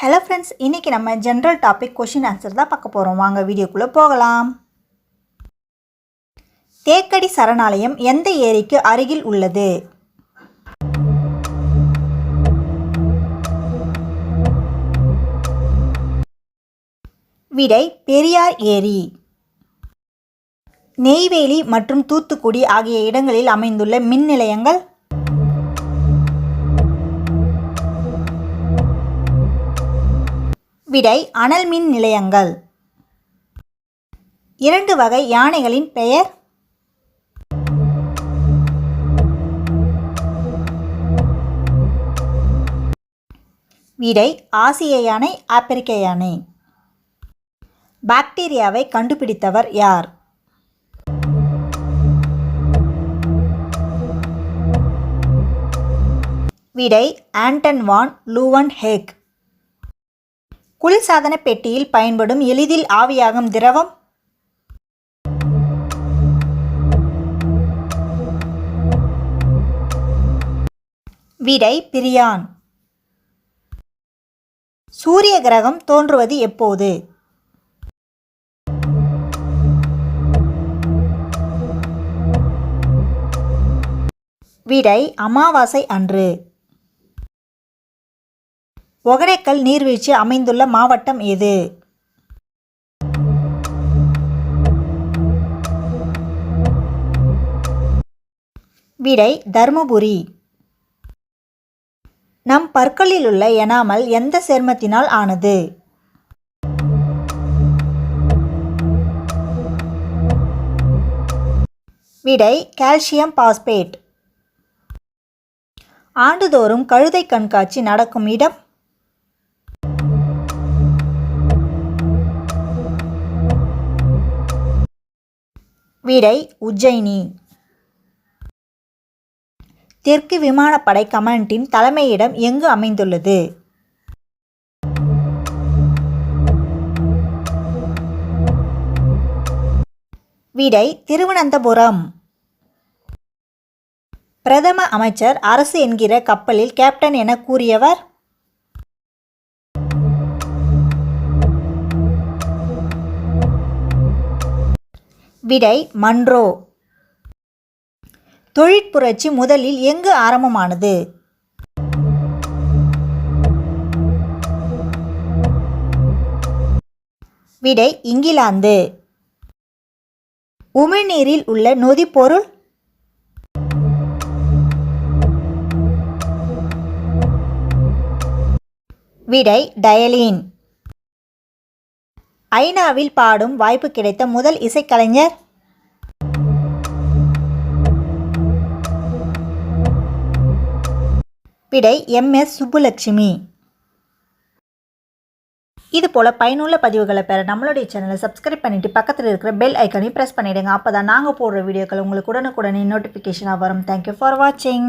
Hello friends இன்றைக்கி நம்ம general topic question answer தான் பார்க்க போகிறோம் வாங்க வீடியோக்குள்ளே போகலாம். தேக்கடி சரணாலயம் எந்த ஏரிக்கு அருகில் உள்ளது? விடை பெரியார் ஏரி. நெய்வேலி மற்றும் தூத்துக்குடி ஆகிய இடங்களில் அமைந்துள்ள மின் நிலையங்கள் விடை அனல் மின் நிலையங்கள். இரண்டு வகை யானைகளின் பெயர்? விடை ஆசிய யானை ஆப்பிரிக்க யானை. பாக்டீரியாவை கண்டுபிடித்தவர் யார்? விடை ஆண்டன் வான் லூவன் ஹேக் குளிர்சாதன பெட்டியில் பயன்படும் எளிதில் ஆவியாகும் திரவம். விடை பிரியான். சூரிய கிரகம் தோன்றுவது எப்போது? விடை அமாவாசை அன்று. ஒகரேக்கல் நீர்வீழ்ச்சி அமைந்துள்ள மாவட்டம் எது? விடை தருமபுரி. நம் பற்களில் உள்ள எனாமல் எந்த சேர்மத்தினால் ஆனது? விடை கால்சியம் பாஸ்பேட். ஆண்டுதோறும் கழுதை கண்காட்சி நடக்கும் இடம் விடை உஜ்ஜயினி. தெற்கு விமானப்படை கமாண்டின் தலைமையிடம் எங்கு அமைந்துள்ளது? விடை திருவனந்தபுரம். பிரதம அமைச்சர் அரசு என்கிற கப்பலில் கேப்டன் என கூறியவர் விடை மன்றோ. தொழிற்புரட்சி முதலில் எங்கு ஆரம்பமானது? விடை இங்கிலாந்து. உமிழ்நீரில் உள்ள நொதிப்பொருள் விடை டயலின். ஐநாவில் பாடும் வாய்ப்பு கிடைத்த முதல் இசைக்கலைஞர். விடை எம். எஸ். சுப்புலட்சுமி. இது போல் பயனுள்ள பதிவுகளை பெற நம்மளுடைய சேனலை சப்ஸ்கிரைப் பண்ணிவிட்டு பக்கத்தில் இருக்கிற பெல் ஐக்கனையும் ப்ரெஸ் பண்ணிவிடுங்க அப்போ தான் நாங்கள் போடுற வீடியோக்கள் உங்களுக்கு உடனுக்குடனே நோட்டிஃபிகேஷனாக வரும். தேங்க்யூ ஃபார் வாட்சிங்